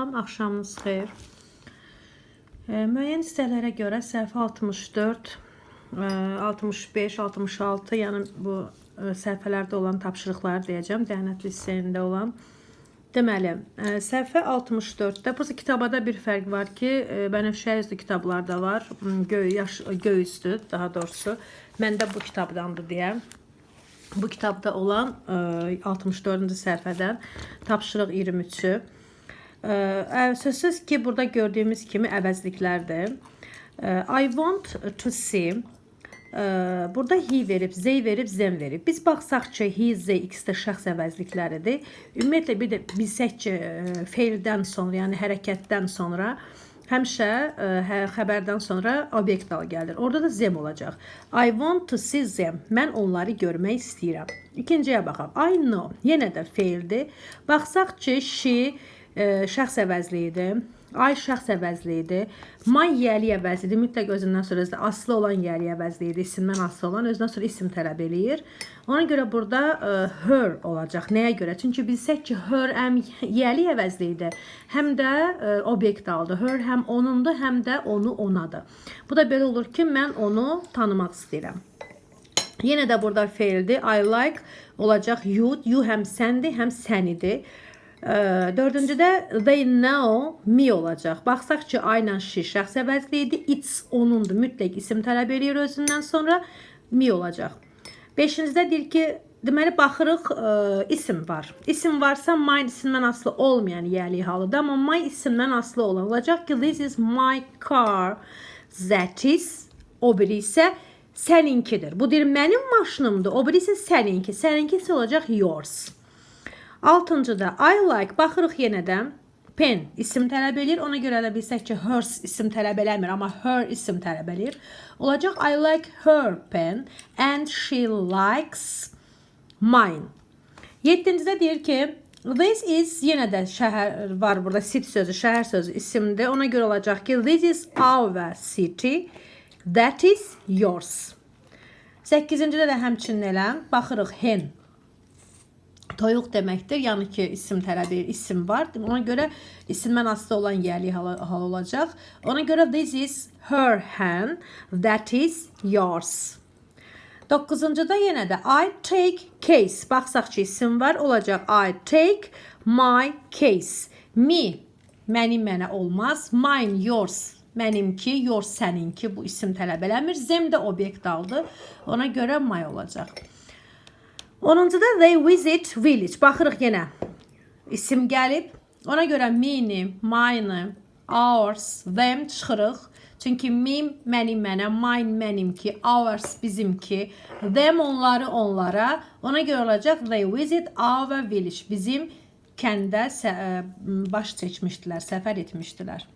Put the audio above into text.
Salam, axşamınız xeyir. E, müəyyən hissələrə görə səhifə 64, e, 65, 66, yəni bu e, səhifələrdə olan tapşırıqları deyəcəm, dəyanət liseyində olan. Deməli, e, səhifə 64-də burada kitabada bir fərq var ki, e, bənövşə üzlü kitablarda var, m, göy yaş göy üstü, daha doğrusu. Məndə bu kitabdandır deyə. Bu kitabda olan e, 64-cü səhifədən tapşırıq 23-ü. Ee, sözsüz ki burada gördüğümüz kimi əvəzliklərdir. Ee, I want to see. Ee, burada he verib, they verib, them verib. Biz baxsaq ki, he, they ikisi də şəxs əvəzlikləridir. Ümumiyyətlə bir də bilsək ki, e, feildən sonra, yəni hərəkətdən sonra həmişə e, hə, xəbərdən sonra obyekt dal gəlir. Orada da them olacaq. I want to see them. Mən onları görmək istəyirəm. İkinciyə baxaq. I know. Yenə də feildir. Baxsaq ki, she e, şəxs əvəzliyidir. Ay şəxs əvəzliyidir. My yəli əvəzlidir. Mütləq özündən sonra aslı olan yəli əvəzliyidir. İsimdən aslı olan özündən sonra isim tələb eləyir. Ona görə burada e, her olacaq. Nəyə görə? Çünki bilsək ki, her həm yəli əvəzliyidir, həm də e, obyekt aldı. Her həm onundur, həm də onu onadır. Bu da belə olur ki, mən onu tanımaq istəyirəm. Yenə də burada feildir. I like olacaq you. You həm səndir, həm sənidir. Ə, Dördüncüdə they know me olacaq. Baxsaq ki, I ilə she şəxs əvəzliyidir. It's onundur. Mütləq isim tələb eləyir özündən sonra me olacaq. Beşincidə deyir ki, deməli baxırıq ə, isim var. İsim varsa mine isimdən asılı olmayan yəli halıdır. Amma my isimdən asılı olan olacaq ki, this is my car. That is o biri isə səninkidir. Bu deyir mənim maşınımdır. O biri isə səninki. Səninkisi olacaq yours. Altıncıda I like baxırıq yenə də pen isim tələb eləyir. Ona görə də bilsək ki, hers isim tələb eləmir, amma her isim tələb eləyir. Olacaq I like her pen and she likes mine. Yeddincidə deyir ki, this is yenə də şəhər var burada city sözü, şəhər sözü isimdir. Ona görə olacaq ki, this is our city. That is yours. 8-cidə də həmçinin elə baxırıq hen Toyuq deməkdir. Yəni ki, isim tələb isim var. Ona görə isimdən asılı olan yerli hal, hal olacaq. Ona görə this is her hen, that is yours. 9-da yenə də I take case. Baxsaq ki, isim var, olacaq I take my case. Me mənim mənə olmaz. Mine yours mənimki, yours səninki bu isim tələb eləmir. Zem də obyekt aldı. Ona görə my olacaq. 10-da they visit village. Baxırıq yenə. İsim gəlib. Ona görə mini, mine, ours, them çıxırıq. Çünki mim mənim mənə, mine mənimki, ours bizimki, them onları onlara. Ona görə olacaq they visit our village. Bizim kəndə baş çəkmişdilər, səfər etmişdilər.